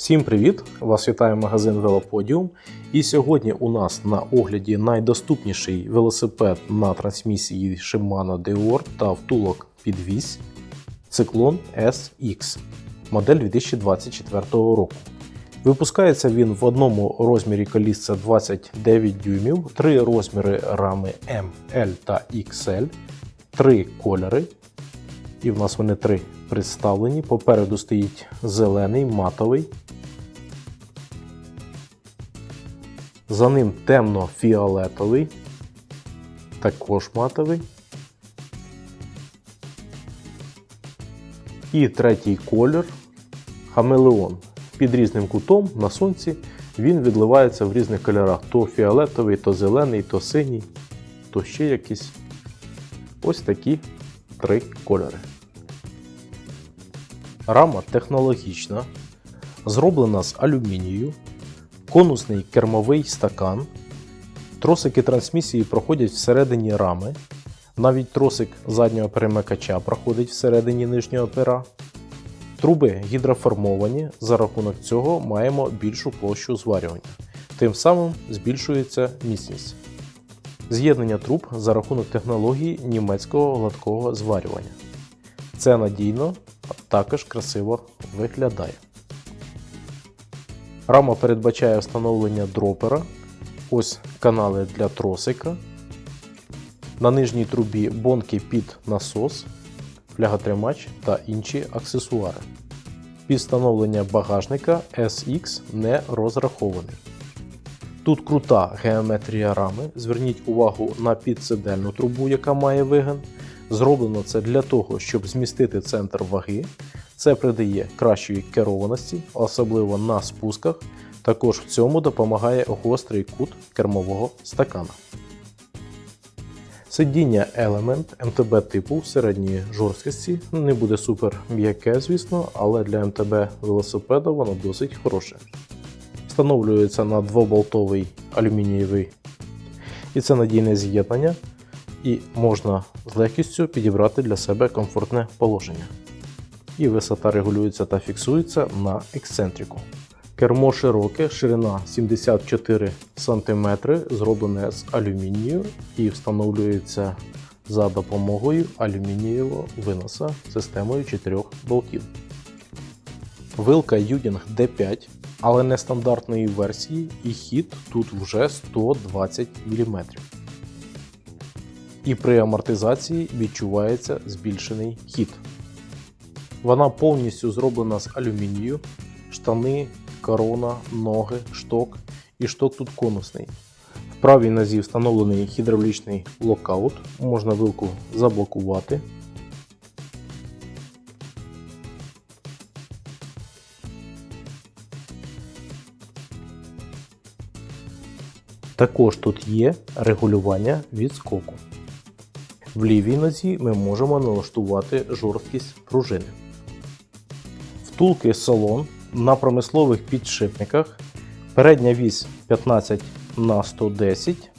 Всім привіт! Вас вітає магазин Велоподіум. І сьогодні у нас на огляді найдоступніший велосипед на трансмісії Shimano Deore та втулок підвісь Циклон SX, модель 2024 року. Випускається він в одному розмірі колісця 29 дюймів, три розміри рами M, L та XL, три кольори. І в нас вони три представлені. Попереду стоїть зелений, матовий. За ним темно-фіолетовий, також матовий. І третій колір хамелеон. Під різним кутом на сонці він відливається в різних кольорах: то фіолетовий, то зелений, то синій, то ще якийсь. Ось такі три кольори. Рама технологічна, зроблена з алюмінію, конусний кермовий стакан. Тросики трансмісії проходять всередині рами. Навіть тросик заднього перемикача проходить всередині нижнього пера. Труби гідроформовані, за рахунок цього маємо більшу площу зварювання. Тим самим збільшується міцність. З'єднання труб за рахунок технології німецького гладкого зварювання. Це надійно, а також красиво виглядає. Рама передбачає встановлення дропера. Ось канали для тросика. На нижній трубі бонки під насос, фляготримач та інші аксесуари. Під встановлення багажника SX не розрахований. Тут крута геометрія рами. Зверніть увагу на підсидельну трубу, яка має вигин. Зроблено це для того, щоб змістити центр ваги. Це придає кращої керованості, особливо на спусках. Також в цьому допомагає гострий кут кермового стакана. Сидіння Element МТБ типу середньої жорсткості не буде супер м'яке, звісно, але для МТБ велосипеда воно досить хороше. Встановлюється на двоболтовий алюмінієвий і це надійне з'єднання, і можна з легкістю підібрати для себе комфортне положення. І висота регулюється та фіксується на ексцентрику. Кермо широке, ширина 74 см, зроблене з алюмінію і встановлюється за допомогою алюмінієвого виноса системою 4 болтів. Вилка Юдінг D5, але не стандартної версії, і хід тут вже 120 мм. І при амортизації відчувається збільшений хід. Вона повністю зроблена з алюмінію, штани, корона, ноги, шток і шток тут конусний. В правій нозі встановлений гідравлічний локаут, можна вилку заблокувати. Також тут є регулювання відскоку. В лівій нозі ми можемо налаштувати жорсткість пружини. Втулки салон на промислових підшипниках. Передня вісь 15 на 110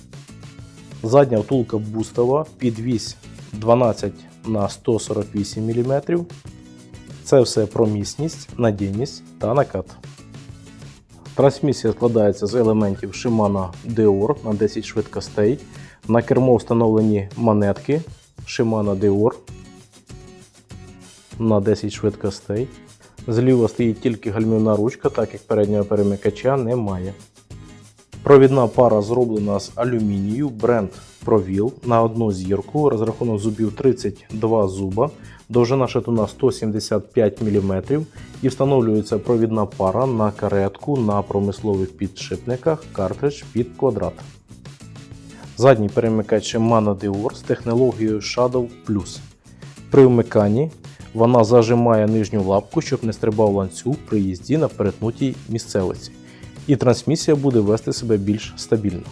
задня втулка бустова, підвісь 12 на 148 мм. Це все про міцність, надійність та накат. Трансмісія складається з елементів Shimano Deore на 10 швидкостей. На кермо встановлені монетки Shimano Deore на 10 швидкостей. Зліва стоїть тільки гальмівна ручка, так як переднього перемикача немає. Провідна пара зроблена з алюмінію, бренд Провіл на одну зірку, розрахунок зубів 32 зуба, довжина шатуна 175 мм і встановлюється провідна пара на каретку на промислових підшипниках картридж під квадрат. Задній перемикач Shimano Deore з технологією Shadow Plus. При вмиканні вона зажимає нижню лапку, щоб не стрибав ланцюг при їзді на перетнутій місцевості. І трансмісія буде вести себе більш стабільно.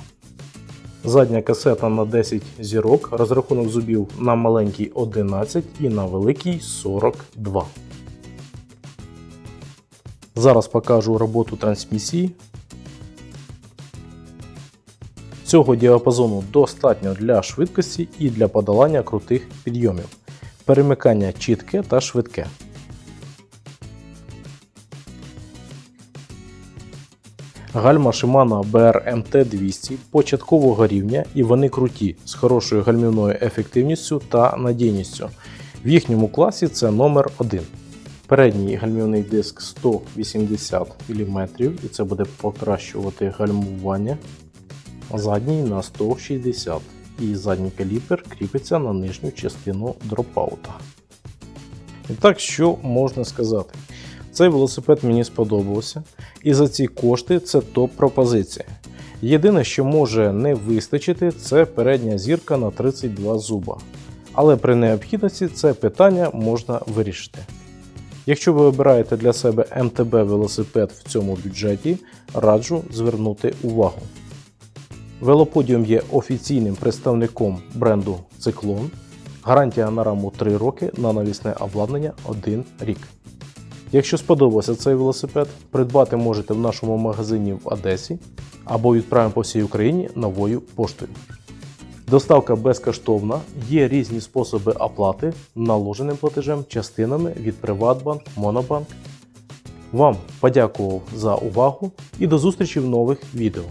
Задня касета на 10 зірок, розрахунок зубів на маленький 11 і на великий 42. Зараз покажу роботу трансмісії. Цього діапазону достатньо для швидкості і для подолання крутих підйомів. Перемикання чітке та швидке. Гальма Shimano BRMT 200 початкового рівня і вони круті з хорошою гальмівною ефективністю та надійністю. В їхньому класі це номер 1. Передній гальмівний диск 180 мм і це буде покращувати гальмування. Задній на 160 і задній каліпер кріпиться на нижню частину дропаута. І так, що можна сказати? Цей велосипед мені сподобався, і за ці кошти це топ-пропозиція. Єдине, що може не вистачити, це передня зірка на 32 зуба. Але при необхідності це питання можна вирішити. Якщо ви обираєте для себе МТБ велосипед в цьому бюджеті, раджу звернути увагу. Велоподіум є офіційним представником бренду Циклон. Гарантія на раму 3 роки, на навісне обладнання 1 рік. Якщо сподобався цей велосипед, придбати можете в нашому магазині в Одесі або відправимо по всій Україні новою поштою. Доставка безкоштовна, є різні способи оплати наложеним платежем частинами від Приватбанк, Монобанк. Вам подякував за увагу і до зустрічі в нових відео.